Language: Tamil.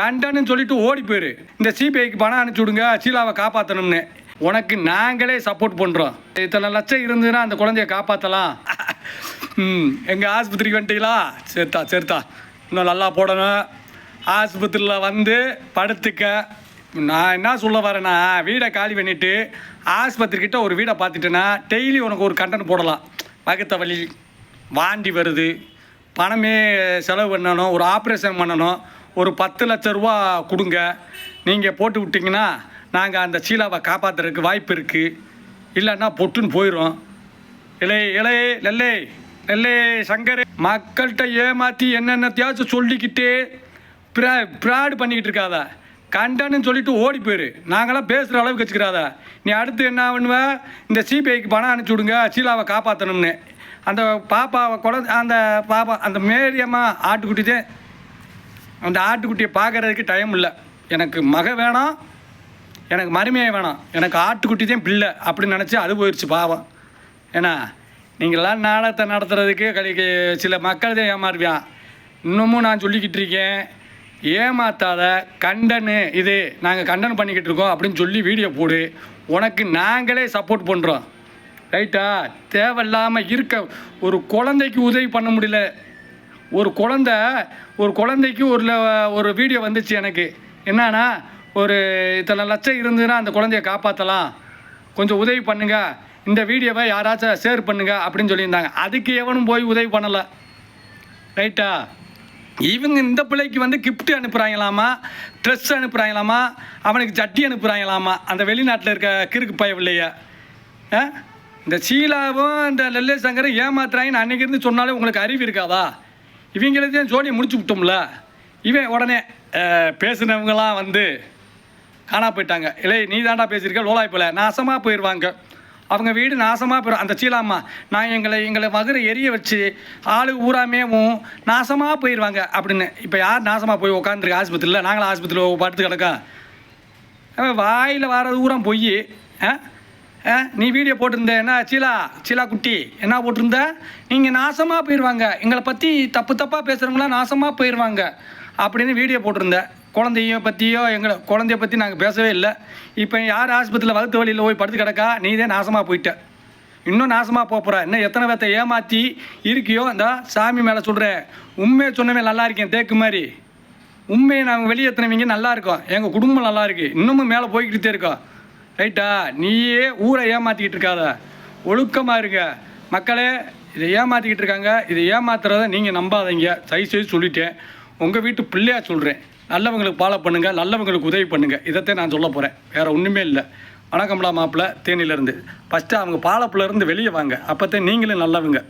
கண்டன்னு சொல்லிட்டு ஓடி போயிரு. இந்த சிபிஐக்கு பணம் அனுப்பிச்சி விடுங்க சீலாவை காப்பாற்றணும்னு உனக்கு நாங்களே சப்போர்ட் பண்ணுறோம் இத்தனை லட்சம் இருந்ததுன்னா அந்த குழந்தைய காப்பாற்றலாம் ம் எங்கள் ஆஸ்பத்திரிக்கு வந்துட்டீங்களா? சரித்தா சரித்தா. இன்னும் நல்லா போடணும். ஆஸ்பத்திரியில் வந்து படுத்துக்க. நான் என்ன சொல்ல வரேன்னா வீடை காலி பண்ணிவிட்டு ஆஸ்பத்திரிக்கிட்ட ஒரு வீடை பார்த்துட்டேன்னா டெய்லி உனக்கு ஒரு கண்டன் போடலாம். வகுத்த வழி வாண்டி வருது. பணமே செலவு பண்ணணும் ஒரு ஆப்ரேஷன் பண்ணணும். ஒரு பத்து லட்ச ரூபா கொடுங்க. நீங்கள் போட்டு விட்டிங்கன்னா நாங்கள் அந்த சீலாவை காப்பாற்றுறதுக்கு வாய்ப்பு இருக்குது இல்லைன்னா பொட்டுன்னு போயிடும் இலே இலே நெல்லே நெல்லே சங்கர். மக்கள்கிட்ட ஏமாற்றி என்னென்னத்தையாச்சும் சொல்லிக்கிட்டு பிரா ப்ராடு பண்ணிக்கிட்டு இருக்காத. கண்டன்னு சொல்லிட்டு ஓடி போயிரு. நாங்களாம் பேசுகிற அளவுக்கு வச்சுக்கிறாத. நீ அடுத்து என்ன பண்ணுவ? இந்த சிபிஐக்கு பணம் அனுப்பிச்சி விடுங்க. சீலாவை காப்பாற்றணும்னு அந்த பாப்பாவை குழந்தை அந்த பாப்பா அந்த மேரியம்மா ஆட்டுக்குட்டி தான் அந்த ஆட்டுக்குட்டியை பார்க்கறதுக்கு டைம் இல்லை. எனக்கு மக வேணாம் எனக்கு மருமையை வேணாம். எனக்கு ஆட்டுக்குட்டி தான் பிள்ளை அப்படின்னு நினச்சி அது போயிடுச்சு பாவம். ஏன்னா நீங்களாம் நாடகத்தை நடத்துறதுக்கு கலிக்கு சில மக்கள் தான் ஏமாறுவியான் இன்னமும் நான் சொல்லிக்கிட்டு இருக்கேன் ஏமாத்தாத கண்டனு இது நாங்கள் கண்டன் பண்ணிக்கிட்டு இருக்கோம் அப்படின்னு சொல்லி வீடியோ போடு. உனக்கு நாங்களே சப்போர்ட் பண்ணுறோம் ரைட்டா தேவையில்லாமல் இருக்க ஒரு குழந்தைக்கு உதவி பண்ண முடியல. ஒரு குழந்த ஒரு குழந்தைக்கு ஒரு ல- ஒரு வீடியோ வந்துச்சு எனக்கு. என்னன்னா ஒரு இத்தனை லட்சம் இருந்ததுன்னா அந்த குழந்தைய காப்பாற்றலாம் கொஞ்சம் உதவி பண்ணுங்க. இந்த வீடியோவை யாராச்சும் ஷேர் பண்ணுங்க அப்படின்னு சொல்லியிருந்தாங்க. அதுக்கு எவனும் போய் உதவி பண்ணலை. ரைட்டா இவங்க இந்த பிள்ளைக்கு வந்து கிஃப்ட் அனுப்புகிறாங்களாமா ட்ரெஸ் அனுப்புகிறாங்களாமா அவனுக்கு சட்டி அனுப்புகிறாங்களாமா அந்த வெளிநாட்டில் இருக்க கிறுக்கு பயவில்லைய இந்த சீலாவும் இந்த லெல்லே சங்கரும் ஏமாத்துறாங்கன்னு அன்னைக்கு இருந்து சொன்னாலே உங்களுக்கு அறிவு இருக்காதா? இவங்களையும் ஜோடியை முடிச்சு விட்டோம்ல. இவன் உடனே பேசினவங்களாம் வந்து காணா போயிட்டாங்க. இல்லை நீ தாண்டா பேசியிருக்க லோலாய்ப்பில் நாசமாக போயிடுவாங்க அவங்க வீடு நாசமாக போயிடும் அந்த சீலாம்மா நான் எங்களை எங்களை மகுரை எரிய வச்சு ஆளு ஊராமேவும் நாசமாக போயிடுவாங்க அப்படின்னு. இப்போ யார் நாசமாக போய் உட்காந்துருக்கு ஆஸ்பத்திரியில்? நாங்களும் ஆஸ்பத்திரியில் படுத்து கிடக்கோம். வாயில் வர்றது ஊரம் போய். ஆ நீ வீடியோ போட்டிருந்த என்ன சீலா சீலா குட்டி என்ன போட்டிருந்த? நீங்கள் நாசமாக போயிடுவாங்க எங்களை பற்றி தப்பு தப்பாக பேசுகிறவங்களாம் நாசமாக போயிடுவாங்க அப்படின்னு வீடியோ போட்டிருந்த. குழந்தைய பற்றியோ எங்களை குழந்தைய பற்றி நாங்கள் பேசவே இல்லை. இப்போ யார் ஆஸ்பத்திரியில் வகுத்து வழியில் போய் படுத்து கிடக்கா? நீ தான் நாசமாக போயிட்ட. இன்னும் நாசமாக போகிற இன்னும் எத்தனை பேர்த்த ஏமாற்றி இருக்கியோ? இந்த சாமி மேலே சொல்கிறேன் உண்மையை சொன்னவே நல்லா இருக்கேன் தேக்கு மாதிரி. உண்மையை நாங்கள் வெளியேற்றினவங்க நல்லா இருக்கோம். எங்கள் குடும்பம் நல்லா இருக்கு. இன்னமும் மேலே போய்கிட்டே இருக்கோம். ரைட்டா நீயே ஊரை ஏமாற்றிக்கிட்டு இருக்காத. ஒழுக்கமாக இருக்க மக்களே இதை ஏமாற்றிக்கிட்டு இருக்காங்க. இதை ஏமாத்துறத நீங்கள் நம்பாதீங்க. தயவு செய்து சொல்லிட்டேன். உங்கள் வீட்டு பிள்ளையாக சொல்கிறேன் நல்லவங்களுக்கு ஃபாலோ பண்ணுங்கள் நல்லவங்களுக்கு உதவி பண்ணுங்கள் இதைத்தான் நான் சொல்ல போகிறேன் வேறு ஒன்றுமே இல்லை. வணக்கம்டா மாப்பிள்ளை. தேனியிலேருந்து. ஃபஸ்ட்டு அவங்க பாலப்புலேருந்து வெளியே வாங்க. அப்போத்தான் நீங்களும் நல்லவங்க.